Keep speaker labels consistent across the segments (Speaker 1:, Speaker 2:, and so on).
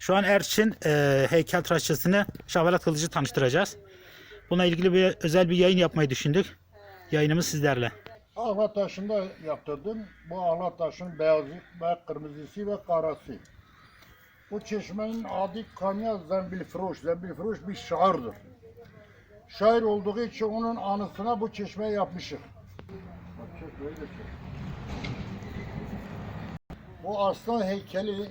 Speaker 1: Şu an Erçin e, heykeltıraşçısını Şavalat Kılıcı tanıştıracağız. Buna ilgili bir özel bir yayın yapmayı düşündük. Yayınımız sizlerle.
Speaker 2: Ahlat taşında yaptırdım. Bu ahlat taşın beyazı ve kırmızısı ve karası. Bu çeşmenin adı Kanya Zembilfroş. Zembilfroş bir şairdir. Şair olduğu için onun anısına bu çeşmeyi yapmışız. Bu aslan heykeli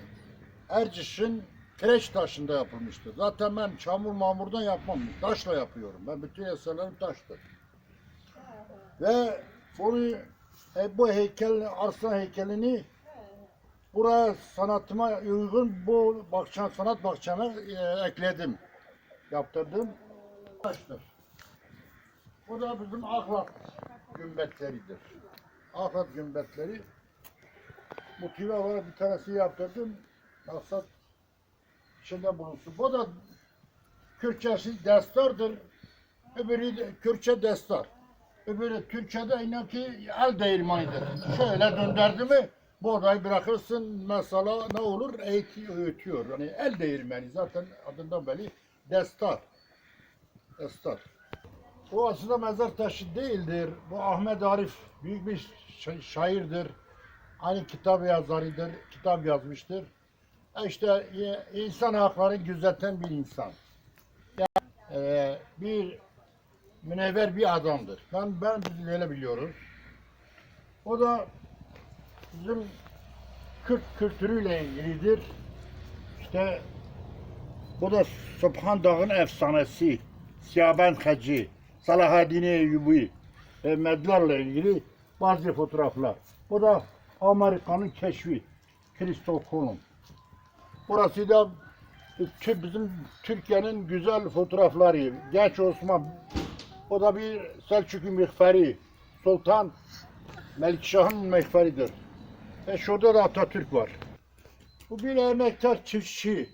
Speaker 2: Erciş'in kireç taşında yapılmıştır. Zaten ben çamur mamurdan yapmam. Taşla yapıyorum. Ben bütün eserlerim taştır. Ve bunu e, bu heykel, arslan heykelini buraya sanatıma uygun bu bahçe, sanat bahçeme e, ekledim. Yaptırdım. Taştır. Bu da bizim ahlat gümbetleridir. Ahlat gümbetleri. Motive olarak bir tanesi yaptırdım. Maksat içinde bulunsun. Bu da Kürtçesi destardır. Öbürü de Kürtçe destar. Öbürü Türkçe'de inan ki el değirmanidir. Şöyle döndürdü mü bu odayı bırakırsın mesela ne olur eğiti öğütüyor. Hani el değirmeni zaten adından belli destar. Destar. Bu aslında mezar taşı değildir. Bu Ahmet Arif büyük bir şa- şairdir. Aynı kitap yazarıdır. Kitap yazmıştır. İşte e, insan hakları gözeten bir insan. Yani, e, bir münevver bir adamdır. Ben ben öyle biliyoruz. O da bizim Kürt kültürüyle ilgilidir. İşte bu da Subhan Dağ'ın efsanesi, Siyabend Hacı, Salahaddin Eyyubi ve medlarla ilgili bazı fotoğraflar. Bu da Amerika'nın keşfi, Christoph Kolumb. Burası da bizim Türkiye'nin güzel fotoğrafları. Genç Osman, o da bir Selçuklu mihferi, Sultan Melikşah'ın mihferidir. Ve şurada da Atatürk var. Bu bir emektar çiftçi.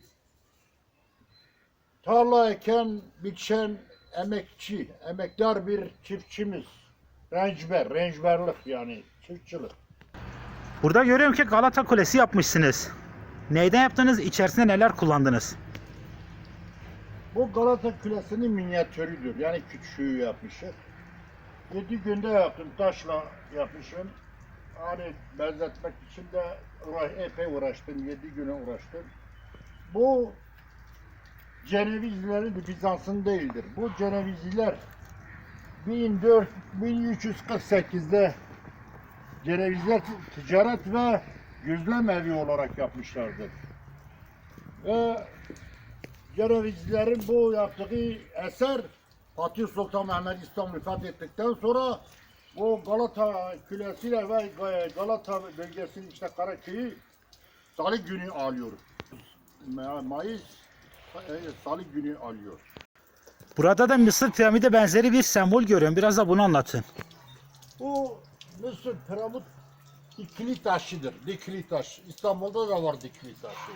Speaker 2: Tarla eken, biçen emekçi, emektar bir çiftçimiz. Rencber, rencberlik yani çiftçilik.
Speaker 1: Burada görüyorum ki Galata Kulesi yapmışsınız. Neyden yaptınız? İçerisinde neler kullandınız?
Speaker 2: Bu Galata Kulesi'nin minyatürüdür. Yani küçüğü yapmışım. 7 günde yaptım. Taşla yapmışım. Hani benzetmek için de epey uğraştım. 7 güne uğraştım. Bu Cenevizlilerin Bizans'ın değildir. Bu Cenevizliler 1400 1348'de Cenevizler ticaret ve gözlem evi olarak yapmışlardır. Ve Cenevizlilerin bu yaptığı eser Fatih Sultan Mehmet İstanbul'u fethettikten sonra bu Galata Kulesi'yle ve Galata bölgesinin işte Karaköy'ü Salı günü alıyor. Ma- Mayıs e, Salı günü alıyor.
Speaker 1: Burada da Mısır piramidi benzeri bir sembol görüyorum. Biraz da bunu anlatın.
Speaker 2: Bu Mısır piramit dikili taşıdır. Dikili taş. İstanbul'da da var dikili taşı.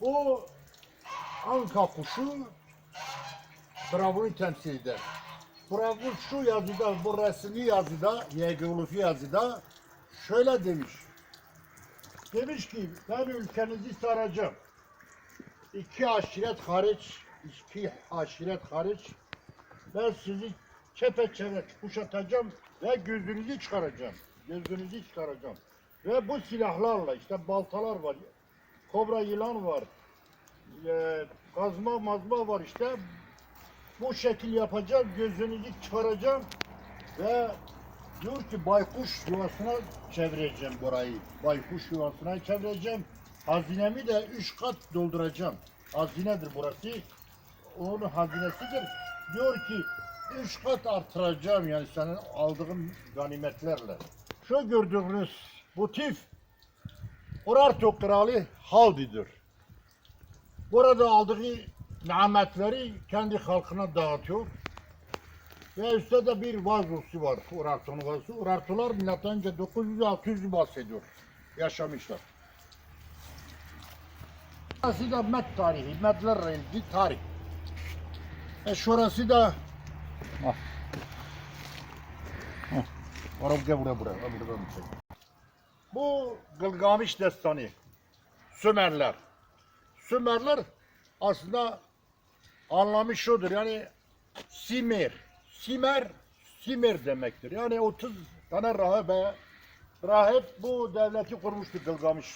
Speaker 2: Bu Anka kuşu Firavun'u temsil eder. Firavun şu yazıda, bu resmi yazıda, hieroglifi yazıda şöyle demiş. Demiş ki ben ülkenizi saracağım. İki aşiret hariç, iki aşiret hariç ben sizi çepeçevre kuşatacağım ve gözünüzü çıkaracağım. Gözünüzü çıkaracağım. Ve bu silahlarla işte baltalar var, kobra yılan var, e, kazma mazma var işte. Bu şekil yapacağım, gözünüzü çıkaracağım ve diyor ki baykuş yuvasına çevireceğim burayı. Baykuş yuvasına çevireceğim. Hazinemi de üç kat dolduracağım. Hazinedir burası. Onun hazinesidir. Diyor ki üç kat artıracağım yani senin aldığın ganimetlerle. Şu gördüğünüz bu tif Urartu kralı Haldi'dir. Burada aldığı nimetleri kendi halkına dağıtıyor. Ve üstte de bir vazosu var Urartu'nun vazosu. Urartular milattan önce 900-600 bahsediyor. Yaşamışlar. Burası da Med tarihi, Medlerle ilgili tarih. E şurası da Ah. Arap gel buraya. Bu Gılgamış destanı. Sümerler. Sümerler aslında anlamı şudur yani Simer. Simer, Simer demektir. Yani 30 tane rahibe, rahip bu devleti kurmuştu Gılgamış.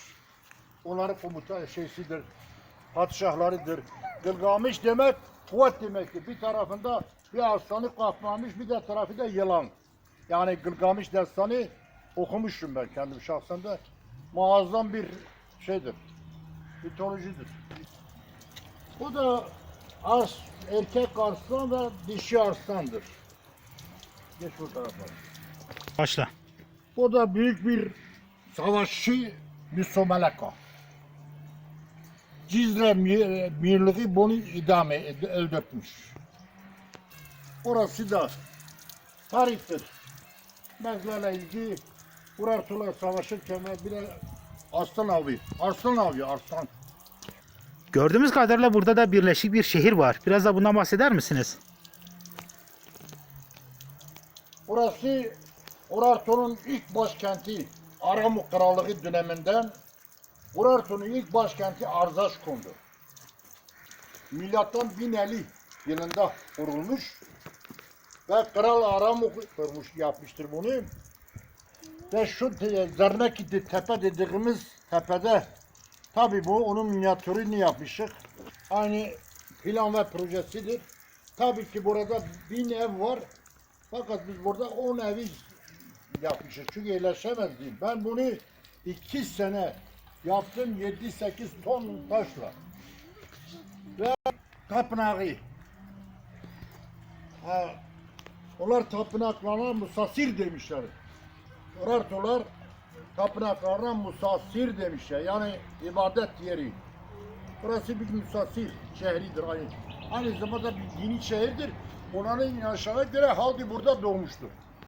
Speaker 2: Onların komuta şeysidir, padişahlarıdır. Gılgamış demek kuvvet demektir. Bir tarafında bir aslanı kapmamış, bir de tarafı da yılan. Yani Gılgamış destanı okumuşum ben kendim şahsen de. Muazzam bir şeydir, mitolojidir. Bu da ars, erkek arslan ve dişi arslandır. Geç bu tarafa.
Speaker 1: Başla.
Speaker 2: Bu da büyük bir savaşçı Müsomeleka. Cizre mi- Mirliği bunu idame öldürtmüş. Orası da tarihtir. Mezlerle ilgili Urartular savaşırken bir de aslan avı. Arslan avı, arslan.
Speaker 1: Gördüğümüz kadarıyla burada da birleşik bir şehir var. Biraz da bundan bahseder misiniz?
Speaker 2: Burası Urartu'nun ilk başkenti Aramu Krallığı döneminden Urartu'nun ilk başkenti Arzaşkun'du. Milattan 1050 yılında kurulmuş ve Kral Aramu kurmuş yapmıştır bunu. Ve şu te- Zerneki tepe dediğimiz tepede tabi bu onun minyatürünü yapmıştık. Aynı plan ve projesidir. Tabii ki burada bin ev var. Fakat biz burada 10 evi yapmışız. Çünkü yerleşemezdik. Ben bunu 2 sene yaptım 7-8 ton taşla. Ve tapınağı. Ha, onlar tapınaklarına musasir demişler. Urartular tapınaklarına musasir demişler. Yani ibadet yeri. Burası bir musasir şehridir aynı. Aynı zamanda bir dini şehirdir. Onların inançlarına göre halkı burada doğmuştur.